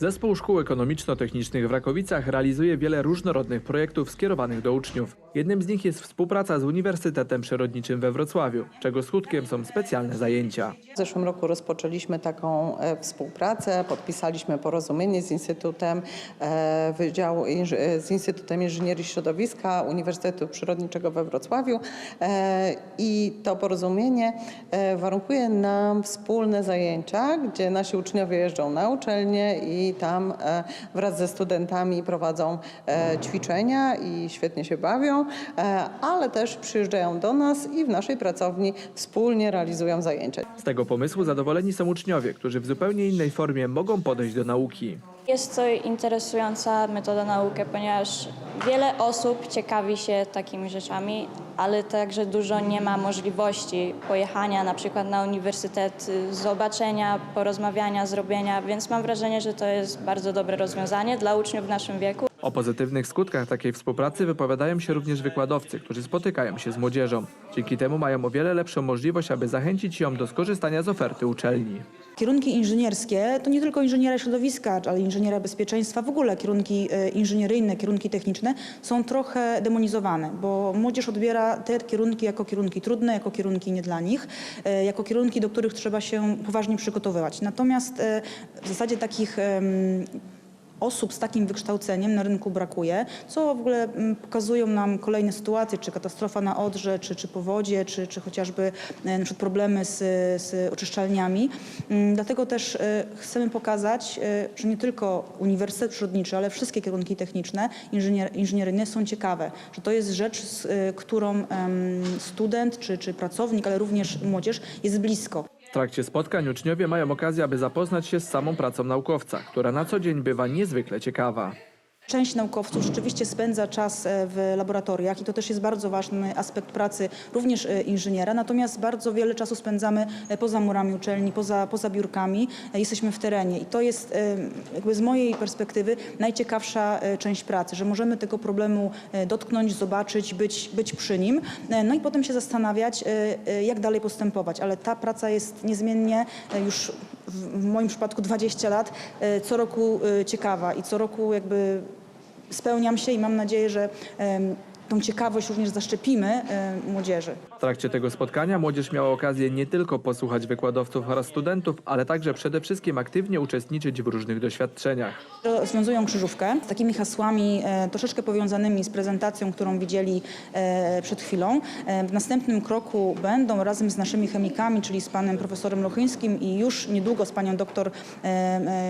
Zespół Szkół Ekonomiczno-Technicznych w Rakowicach realizuje wiele różnorodnych projektów skierowanych do uczniów. Jednym z nich jest współpraca z Uniwersytetem Przyrodniczym we Wrocławiu, czego skutkiem są specjalne zajęcia. W zeszłym roku rozpoczęliśmy taką e, współpracę, podpisaliśmy porozumienie z Instytutem e, Wydziału e, z Instytutem Inżynierii Środowiska Uniwersytetu Przyrodniczego we Wrocławiu i to porozumienie warunkuje nam wspólne zajęcia, gdzie nasi uczniowie jeżdżą na uczelnię i tam e, wraz ze studentami prowadzą e, ćwiczenia i świetnie się bawią, e, ale też przyjeżdżają do nas i w naszej pracowni wspólnie realizują zajęcia. Z tego pomysłu zadowoleni są uczniowie, którzy w zupełnie innej formie mogą podejść do nauki. Jest to interesująca metoda nauki, ponieważ wiele osób ciekawi się takimi rzeczami, ale także dużo nie ma możliwości pojechania na przykład na uniwersytet, y, zobaczenia, porozmawiania, zrobienia, więc mam wrażenie, że to jest bardzo dobre rozwiązanie dla uczniów w naszym wieku. O pozytywnych skutkach takiej współpracy wypowiadają się również wykładowcy, którzy spotykają się z młodzieżą. Dzięki temu mają o wiele lepszą możliwość, aby zachęcić ją do skorzystania z oferty uczelni. Kierunki inżynierskie to nie tylko inżynieria środowiska, ale inżynieria bezpieczeństwa, w ogóle kierunki e, inżynieryjne, kierunki techniczne są trochę demonizowane, bo młodzież odbiera te kierunki jako kierunki trudne, jako kierunki nie dla nich, e, jako kierunki, do których trzeba się poważnie przygotowywać. Natomiast e, w zasadzie takich osób z takim wykształceniem na rynku brakuje, co w ogóle mm, pokazują nam kolejne sytuacje, czy katastrofa na Odrze, czy, czy powodzie, czy, czy chociażby e, na problemy z, z oczyszczalniami. Mm, Dlatego też e, chcemy pokazać, e, że nie tylko Uniwersytet Przyrodniczy, ale wszystkie kierunki techniczne, inżynier, inżynieryjne są ciekawe, że to jest rzecz, z którą student czy, czy pracownik, ale również młodzież jest blisko. W trakcie spotkań uczniowie mają okazję, aby zapoznać się z samą pracą naukowca, która na co dzień bywa niezwykle ciekawa. Część naukowców rzeczywiście spędza czas e, w laboratoriach i to też jest bardzo ważny aspekt pracy również e, inżyniera, natomiast bardzo wiele czasu spędzamy e, poza murami uczelni, poza, poza biurkami, jesteśmy w terenie. I to jest jakby z mojej perspektywy najciekawsza część pracy, że możemy tego problemu dotknąć, zobaczyć, być, być przy nim, no i potem się zastanawiać, jak dalej postępować, ale ta praca jest niezmiennie już w, moim przypadku 20 lat, co roku ciekawa i co roku jakby spełniam się i mam nadzieję, że tą ciekawość również zaszczepimy em, młodzieży. W trakcie tego spotkania młodzież miała okazję nie tylko posłuchać wykładowców oraz studentów, ale także przede wszystkim aktywnie uczestniczyć w różnych doświadczeniach. Rozwiązują krzyżówkę z takimi hasłami e, troszeczkę powiązanymi z prezentacją, którą widzieli e, przed chwilą. E, w następnym kroku będą razem z naszymi chemikami, czyli z panem profesorem Lochyńskim i już niedługo z panią doktor e,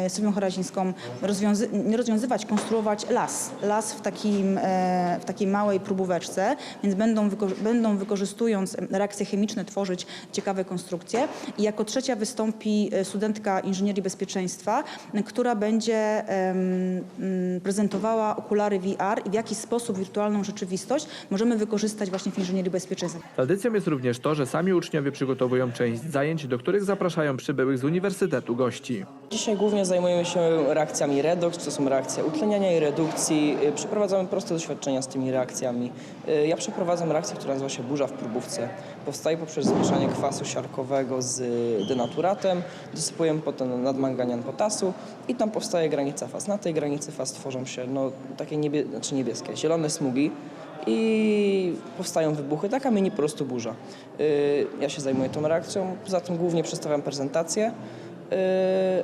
e, Sylwią Harazińską rozwiązy nie rozwiązywać, konstruować las. Las w, takim, e, w takiej małej próbóweczce, więc będą, będą wykorzystując reakcje chemiczne tworzyć ciekawe konstrukcje. I jako trzecia wystąpi e, studentka inżynierii bezpieczeństwa, która będzie mm, prezentowała okulary VR i w jaki sposób wirtualną rzeczywistość możemy wykorzystać właśnie w inżynierii bezpieczeństwa. Tradycją jest również to, że sami uczniowie przygotowują część zajęć, do których zapraszają przybyłych z uniwersytetu gości. Dzisiaj głównie zajmujemy się reakcjami redox, to są reakcje utleniania i redukcji. Y, Przeprowadzamy proste doświadczenia z tymi reakcjami. Y, Ja przeprowadzam reakcję, która nazywa się burza w próbówce. Powstaje poprzez zmieszanie kwasu siarkowego z denaturatem, dosypujemy potem nadmanganian potasu i tam powstaje granica faz. Na tej granicy faz tworzą się no, takie niebie, znaczy niebieskie, zielone smugi i powstają wybuchy, taka mini po prostu burza. Y, Ja się zajmuję tą reakcją, poza tym głównie przedstawiam prezentację. Yy,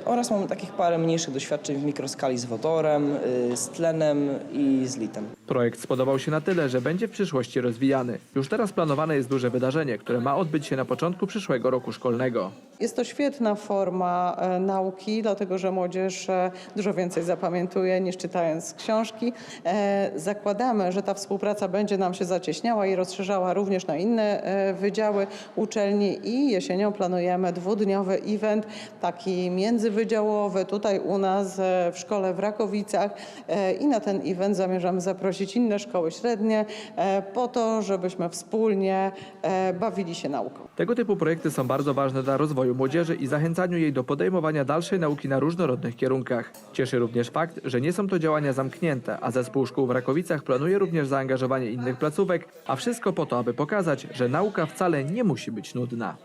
oraz mamy takich parę mniejszych doświadczeń w mikroskali z wodorem, yy, z tlenem i z litem. Projekt spodobał się na tyle, że będzie w przyszłości rozwijany. Już teraz planowane jest duże wydarzenie, które ma odbyć się na początku przyszłego roku szkolnego. Jest to świetna forma e, nauki, dlatego że młodzież e, dużo więcej zapamiętuje niż czytając książki. E, zakładamy, że ta współpraca będzie nam się zacieśniała i rozszerzała również na inne wydziały uczelni i jesienią planujemy dwudniowy event, taki międzywydziałowy tutaj u nas e, w szkole w Rakowicach e, i na ten event zamierzamy zaprosić inne szkoły średnie e, po to, żebyśmy wspólnie bawili się nauką. Tego typu projekty są bardzo ważne dla rozwoju młodzieży i zachęcaniu jej do podejmowania dalszej nauki na różnorodnych kierunkach. Cieszy również fakt, że nie są to działania zamknięte, a zespół szkół w Rakowicach planuje również zaangażowanie innych placówek, a wszystko po to, aby pokazać, że nauka wcale nie musi być nudna.